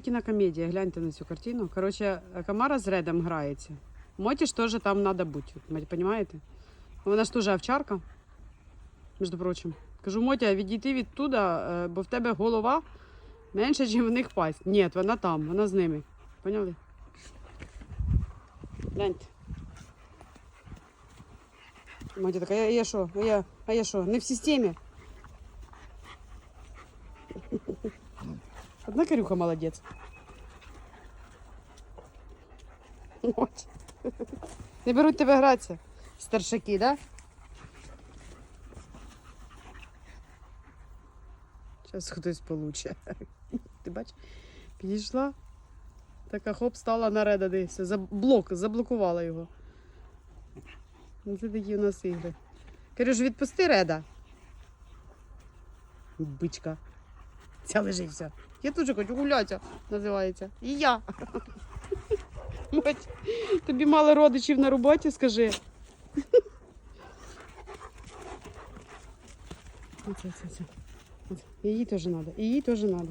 Кінокомедія, гляньте на цю картину. Коротше, Камара з Редом грається. Моті ж теж там треба бути, розумієте? Вона ж теж овчарка, між прочим. Кажу, Мотя, відійти відтуда, е, бо в тебе голова менше, ніж в них пасть. Ні, вона там, вона з ними. Поняли? Гляньте. Мотя така, а я, я що? А я, а я? Не в системі. Одна Карюха молодець. От. Не беруть тебе гратися. Старшаки, да? Зараз хтось получе. Ти бач, підійшла. Така хоп, стала на реда дивися. За блок, заблокувала його. Ну, Це такі у нас ігри. Карюш, відпусти реда. Бичка. Ця лежився. Я теж хочу гулятися, називається. І я. Мать, тобі мало родичів на роботі, скажи. Оце, це, це. Оце. Її теж треба. її теж треба.